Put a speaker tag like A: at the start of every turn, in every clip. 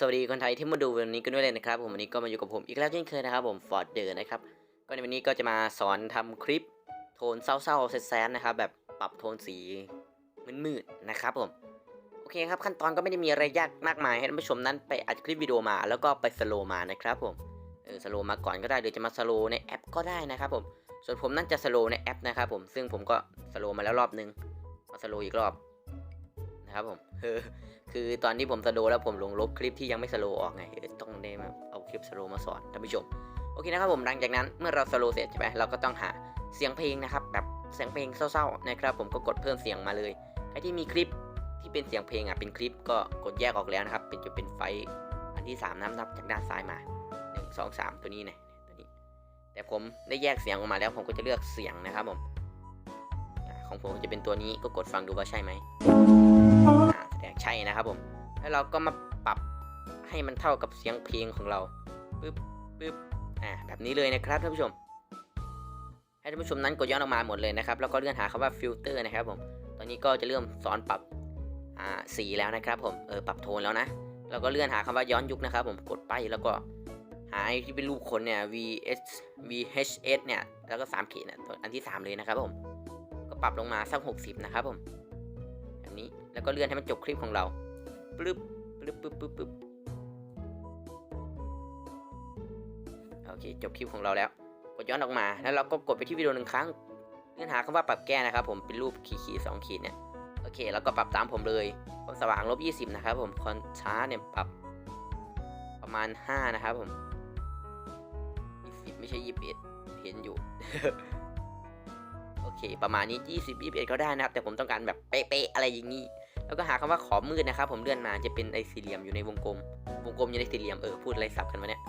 A: สวัสดีคนไทยที่มาดูวันนี้กันด้วยเลยนะครับผมวันนี้ก็มาอยู่กับผมอีกแล้วเช่นเคยนะครับผมฟอร์ดเดอร์นะครับก็ในวันนี้ก็จะมาสอนทำคลิปโทนเศร้าๆแซดๆนะครับแบบปรับโทนสีมืดๆนะครับผมโอเคครับขั้นตอนก็ไม่ได้มีอะไรยากมากมายให้ท่านผู้ชมนั้นไปอัดคลิปวิดีโอมา แล้วก็ไปสโลว์มานะครับผมเออสโลว์มาก่อนก็ได้หรือจะมาสโลว์ในแอปก็ได้นะครับผมส่วนผมนั่นจะสโลว์ในแอปนะครับผมซึ่งผมก็สโลว์มาแล้วรอบนึงมาสโลว์อีกรอบนะครับผมเออ คือตอนที่ผมสโลแล้วผมลงลบคลิปที่ยังไม่สโลออกไงต้องได้มาเอาคลิปสโลมาสอนท่านผู้ชมโอเคนะครับผมหลังจากนั้นเมื่อเราสโลเสร็จใช่ไหมเราก็ต้องหาเสียงเพลงนะครับแบบเสียงเพลงเศร้าๆนะครับผมก็กดเพิ่มเสียงมาเลยใครที่มีคลิปที่เป็นเสียงเพลงอะเป็นคลิปก็กดแยกออกแล้วนะครับ เป็นจะเป็นไฟล์อันที่ 3นับนับจากด้านซ้ายมา 1 2 3 ตัวนี้นะตัวนี้ แต่ผมได้แยกเสียงออกมาแล้วผมก็จะเลือกเสียงนะครับผมของผมจะเป็นตัวนี้ก็กดฟังดูว่าใช่ไหม แสดงใช่นะครับผม แล้วเราก็มาปรับให้มันเท่ากับเสียงเพลงของเราปึ๊บปึ๊บอ่าแบบนี้เลยนะครับท่านผู้ชม ให้ท่านผู้ชมนั้นกดย้อนออกมาหมดเลยนะครับ แล้วก็เลื่อนหาคำว่าฟิลเตอร์นะครับผมตอนนี้ก็จะเริ่มสอนปรับอ่าสีแล้วนะครับผมเออปรับโทนแล้วนะแล้วก็เลื่อนหาคำว่าย้อนยุคนะครับ ผมกดไปแล้วก็หาไอที่เป็นรูปคนเนี่ย vs vhs เนี่ย แล้วก็3ขีดเนี่ยอันที่ 3 เลยนะครับผม ก็ปรับลงมาสัก 60 นะครับผม แล้วก็เลื่อนให้มันจบคลิปของเราปึ๊บปึ๊บปึ๊บปึ๊บปึ๊บโอเค จบคลิปของเราแล้ว กดย้อนออกมา แล้วเราก็กดไปที่วิดีโอหนึ่งครั้งเลื่อหาคำว่าปรับแก้นะครับ ผม เป็นรูปขีดขีดสองขีดเนี่ย โอเค แล้วก็ปรับตามผมเลยความสว่างลบ20นะครับผม คอนทราเนี่ยปรับประมาณ5นะครับผม20ไม่ใช่21เห็นอยู่ โอเค ประมาณนี้20 21ก็ได้นะครับ แต่ผมต้องการแบบเป๊ะๆอะไรอย่างนี้ แล้วก็หาคำว่าขอบมืดนะครับ ผมเลื่อนมาจะเป็นไอสี่เหลี่ยมอยู่ในวงกลม วงกลมอยู่ในสี่เหลี่ยมเออพูดอะไรสับกันวะเนี่ย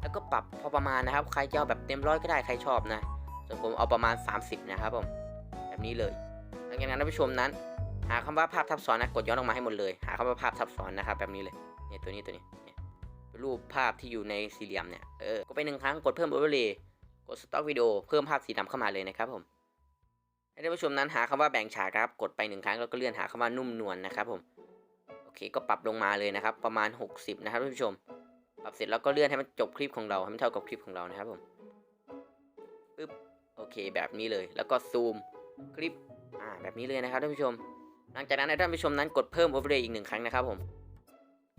A: แล้วก็ปรับพอประมาณนะครับ ใครจะเอาแบบเต็มร้อยก็ได้ใครชอบนะส่วนผมเอาประมาณ 30 นะครับผมแบบนี้เลยหลังจากนั้นท่านผู้ชมนั้น หาคำว่าภาพทับซ้อนนะกดย้อนออกมาให้หมดเลย หาคำว่าภาพทับซ้อนนะครับแบบนี้เลยเนี่ยตัวนี้ตัวนี้เนี่ยรูปภาพที่อยู่ในสี่เหลี่ยมเนี่ยเออก็ไปหนึ่งครั้งกดเพิ่มโอเวอร์เลย์กดสต็อกวิดีโอเพิ่มภาพสีดำเข้ามาเลยนะครับผม ให้ท่านผู้ชมนั้นหาคำว่าแบ่งฉากครับ กดไปหนึ่งครั้งแล้วก็เลื่อนหาคำว่านุ่มนวลนะครับผมโอเคก็ปรับลงมาเลยนะครับ ประมาณ 60 นะครับท่านผู้ชม ปรับเสร็จแล้วก็เลื่อนให้มันจบคลิปของเราให้มันเท่ากับคลิปของเรานะครับผมปึ๊บโอเคแบบนี้เลย แล้วก็ซูมคลิปอ่าแบบนี้เลยนะครับท่านผู้ชม หลังจากนั้นให้ท่านผู้ชมนั้นกดเพิ่มโอเวอร์เลย์อีกหนึ่งครั้งนะครับผม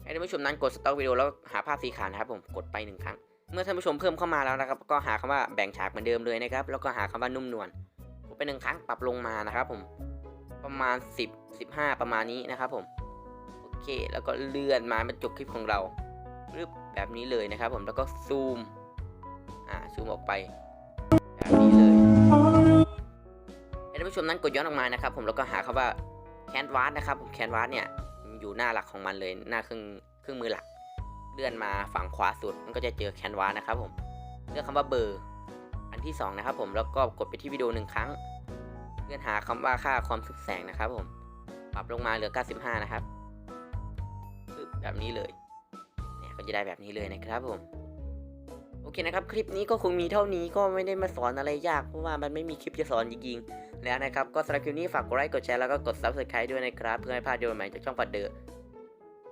A: ให้ท่านผู้ชมนั้นกดสต็อกวิดีโอแล้วหาภาพสีขาวนะครับผมกดไปหนึ่งครั้ง เมื่อท่านผู้ชมเพิ่มเข้ามาแล้วนะครับ ก็หาคำว่าแบ่งฉากเหมือนเดิมเลยนะครับแล้วก็หาคำว่านุ่มนวล ไปหนึ่งครั้งปรับลงมานะครับผมประมาณ 10 15 ประมาณนี้นะครับผมโอเคแล้วก็เลื่อนมาเป็นจบคลิปของเรารึบแบบนี้เลยนะครับ ผมแล้วก็ซูมอ่าซูมออกไปแบบนี้เลยให้ท่านผู้ชมนั้นกดย้อนออกมานะครับ ผมแล้วก็หาคำว่าแคนวาสนะครับผมแคนวาสเนี่ยอยู่หน้าหลักของมันเลยหน้าเครื่องเครื่องมือหลัก เลื่อนมาฝั่งขวาสุดมันก็จะเจอแคนวาสนะครับผมเลือกคำว่าเบอร์ ที่ 2 นะครับผมแล้วก็กดไปที่วิดีโอหนึ่งครั้งเลื่อนหาคำว่าค่าความทึบแสงนะครับผมปรับลงมาเหลือ 95 นะครับแบบนี้เลยเนี่ยก็จะได้แบบนี้เลยนะครับผมโอเคนะครับ คลิปนี้ก็คงมีเท่านี้ก็ไม่ได้มาสอนอะไรยากเพราะว่ามันไม่มีคลิปจะสอนจริงๆแล้วนะครับ ก็สำหรับคลิปนี้ฝากกดไลค์กดแชร์แล้วก็กด subscribe ด้วยนะครับ เพื่อให้พลาดวิดีโอใหม่จากช่องปัดเดอ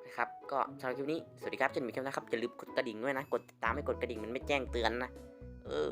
A: นะครับก็สำหรับคลิปนี้สวัสดีครับเจนมีแคมนะครับอย่าลืมกดกระดิ่งด้วยนะ กดติดตามให้กดกระดิ่งมันไม่แจ้งเตือนนะ เออ